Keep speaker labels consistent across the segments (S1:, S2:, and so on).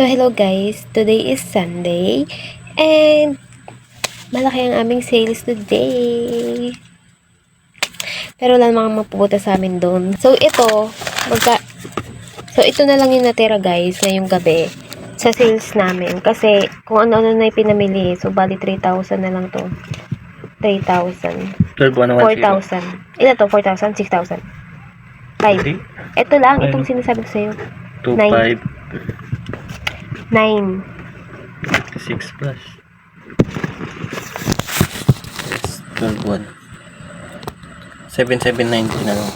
S1: So, hello guys. Today is Sunday. And, malaki ang aming sales today. Pero wala namang mapupunta sa amin doon. So, ito, magka... So, ito na lang yung natira guys, ngayong gabi. Sa sales namin. Kasi, kung ano-ano na yung pinamili. So, bali 3,000 na lang to. 3,000. 4,000. Ilan to? 4,000? 6,000? 5. Ito lang, itong sinasabi ko sa'yo.
S2: 2,
S1: Nine.
S2: 5,
S1: 9.
S2: 6 plus. Yes, 12, 1. 7790 na lang.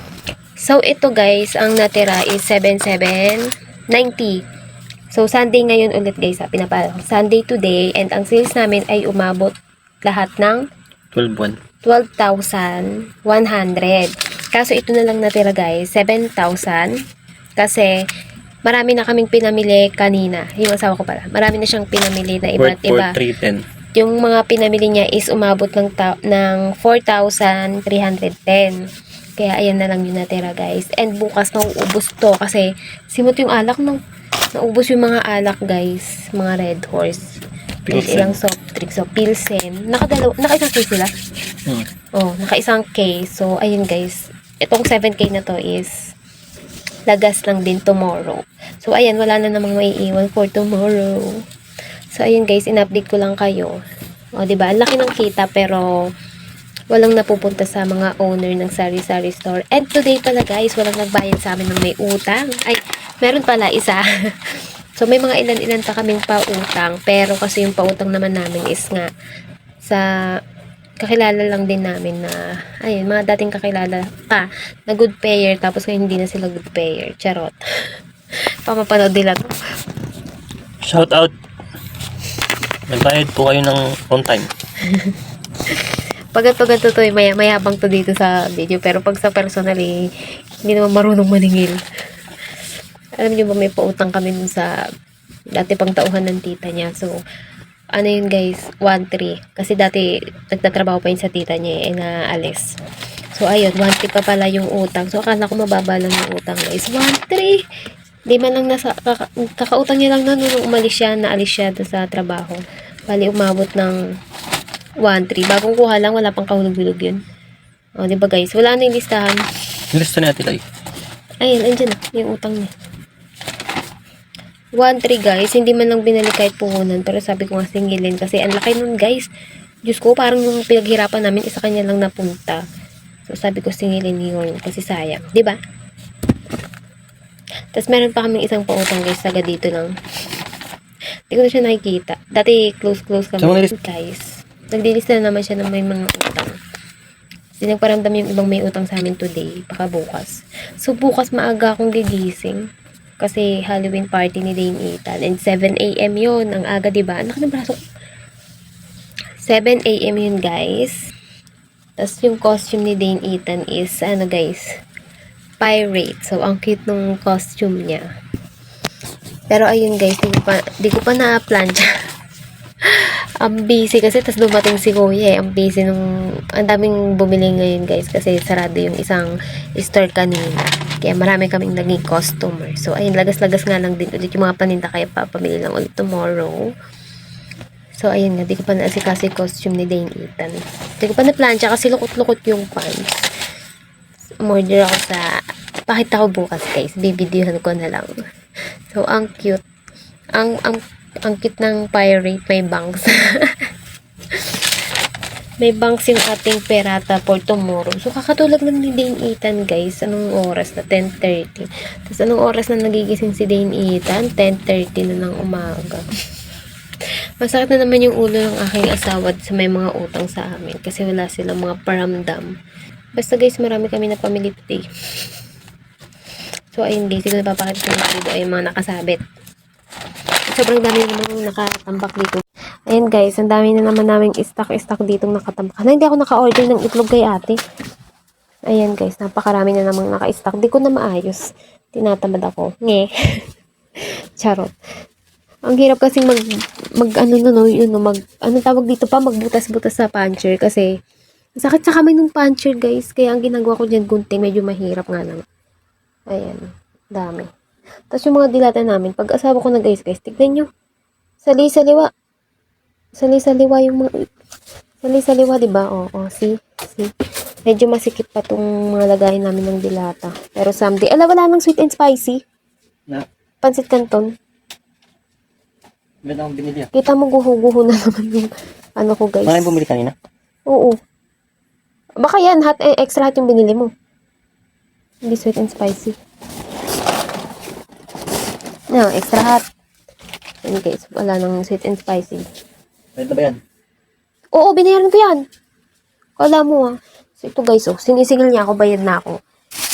S1: So, ito guys, ang natira is 7790. So, Sunday ngayon ulit guys, ha, pinapalo. Sunday today, and ang sales namin ay umabot lahat ng
S2: 12, 1.
S1: 12,100. Kaso ito na lang natira guys, 7,000. Kasi, marami na kaming pinamili kanina. Yung asawa ko pala. Marami na siyang pinamili na iba't iba.
S2: for 310.
S1: Yung mga pinamili niya is umabot ng, ng 4,310. Kaya ayan na lang yung natira guys. And bukas nauubos to kasi simot yung alak ng naubos yung mga alak guys. Mga red horse. And
S2: Pilsen.
S1: ilang soft drinks. So, Pilsen. Nakadalaw, naka-isang case sila?
S2: Hmm.
S1: Oh, naka-isang case. So, ayun guys. Itong 7K na to is lagas lang din tomorrow. So, ayan, wala na namang maiiwan for tomorrow. So, ayun guys, in-update ko lang kayo. O, di ba? Ang laki ng kita pero walang napupunta sa mga owner ng sari-sari store. And today pala guys, walang nagbayad sa amin ng may utang. Ay, meron pala isa. so, may mga ilan-ilan pa kaming pautang. Pero kasi yung pautang naman namin is nga sa kakilala lang din namin na ayun, mga dating kakilala pa na good payer tapos ngayon hindi na sila good payer. Charot. Pamapanood nila to.
S2: Shout out. Nagbayad po kayo ng on time.
S1: Pag ito ganito to, may, mayabang to dito sa video. Pero pag sa personal, eh, hindi naman marunong maningil. Alam niyo ba, may pautang kami dun sa dati pang tauhan ng tita niya. So, ano yun guys, 1-3. Kasi dati, nagtatrabaho pa yun sa tita niya, eh, na alis. So, ayun, 1-3 pa pala yung utang. So, akala ko mababa lang yung utang guys. 1-3! Di man lang nasa, kaka, kakautang niya lang na nung umalis siya, naalis siya sa trabaho. Bali, umabot ng 1-3. Bagong kuha lang, wala pang kahulog-hulog yun. O, di ba guys? Wala na yung listahan.
S2: Lista natin ay.
S1: Ayun, andyan na, yung utang niya. 1-3 guys, hindi man lang binalik kahit puhunan. Pero sabi ko nga singilin kasi ang laki nun guys. Diyos ko, parang yung pinaghirapan namin, isa kanya lang napunta. So sabi ko singilin yun kasi sayang. 'Di ba? Tapos meron pa kaming isang pautang guys, taga dito lang. Hindi ko na siya nakikita. Dati close-close kami
S2: Saan
S1: guys. Nagdilista na naman siya ng may mga utang. Kasi nagparamdam yung ibang may utang sa amin today, baka bukas. So bukas maaga akong gigising. Kasi Halloween party ni Dane Ethan. And 7 a.m. yun. Ang aga, di ba? Anak ng braso. 7 a.m. yun, guys. Tapos yung costume ni Dane Ethan is, ano guys, pirate. So, ang cute nung costume niya. Pero ayun guys, di ko pa, di ko pa na-plancha. ang busy kasi, tas dumating si Kuya eh. Ang busy nung, ang daming bumili ngayon guys kasi sarado yung isang store kanina. Kaya marami kaming naging customer. So, ayun, lagas-lagas nga lang din ulit yung mga paninda kaya papamili lang ulit tomorrow. So, ayun nga, di ko pa naasikaso yung costume ni Dane Ethan. Di ko pa na-plancha kasi lukot-lukot yung pants. Umorder ako sa, pakita ko bukas guys, bibidyohan ko na lang. So, ang cute. Ang, ang, ang cute ng pirate, may bangs. may bangs yung ating perata for tomorrow. So, kakatulog lang ni Dane Ethan, guys. Anong oras na? 10.30. Tapos, anong oras na nagigising si Dane Ethan? 10.30 na ng umaga. Masakit na naman yung ulo ng aking asawa sa may mga utang sa amin kasi wala silang mga paramdam. Basta guys, marami kami na pamili today. So, ayun guys, ko napapakita sa video ay yung mga nakasabit. Sobrang dami na naman nakatambak dito. Ayun guys, ang dami na naman namin stock-stock dito nakatambak. Na hindi ako naka-order ng itlog kay ate. Ayan guys, napakarami na namang naka-stock. Di ko na maayos. Tinatamad ako. Nge. Charot. Ang hirap kasi mag, mag ano na no, yun mag, ano tawag dito pa, magbutas-butas sa puncher kasi sakit sa kamay ng puncher guys. Kaya ang ginagawa ko dyan gunting, medyo mahirap nga lang. Ayan, dami. Tapos yung mga dilata namin, pag asawa ko nag-ayos guys, tignan nyo. Sali-saliwa. Sali-saliwa yung mga... Sali-saliwa, di ba? Oo, oh, see? See? Medyo masikip pa tong mga lagayan namin ng dilata. Pero someday, ala, wala nang sweet and spicy.
S2: Na,
S1: Pansit canton.
S2: ba't akong binili ah?
S1: Kita mo guho-guho na naman yung ano ko guys.
S2: Mga bumili kanina?
S1: Oo. Baka yan, hot, eh, extra hot yung binili mo. Hindi sweet and spicy. No, extra hot. In case, wala nang sweet and spicy.
S2: Ito ba yan?
S1: Oo, binayaran ko yan. Kala mo ah. So ito guys, oh, sinisigil niya ako, bayad na ako.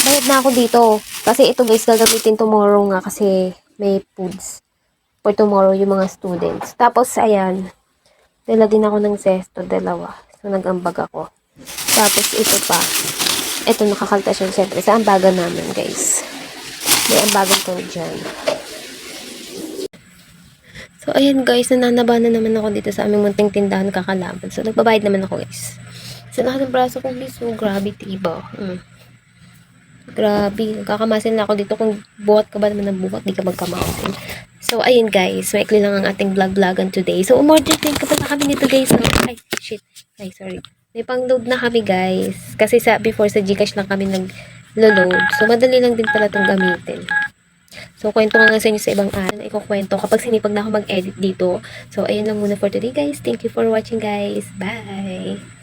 S1: Bayad na ako dito. Kasi ito guys, gagamitin tomorrow nga kasi may foods for tomorrow yung mga students. Tapos, ayan, dala din ako ng zesto, dalawa. So, nag-ambag ako. Tapos, ito pa. Ito, nakakalta siya siyempre sa ambagan namin, guys. May ambagan ko dyan. So, ayan guys, nananaba na naman ako dito sa aming munting tindahan kakalaban. So, nagbabayad naman ako guys. Sa lahat ng braso kong biso, grabe tiba. Mm. Grabe, kakamasin na ako dito kung buhat ka ba naman ng buhat, di ka magkamasin. So, ayun guys, maikli lang ang ating vlog-vlogan today. So, umorder din ka pala kami nito guys. No? Ay, shit. Ay, sorry. May pang-load na kami guys. Kasi sa before sa Gcash lang kami nag-load. So, madali lang din pala itong gamitin. So, kwento ko nga sa inyo sa ibang araw na ikukwento kapag sinipag na ako mag-edit dito. So, ayun lang muna for today guys. Thank you for watching guys. Bye!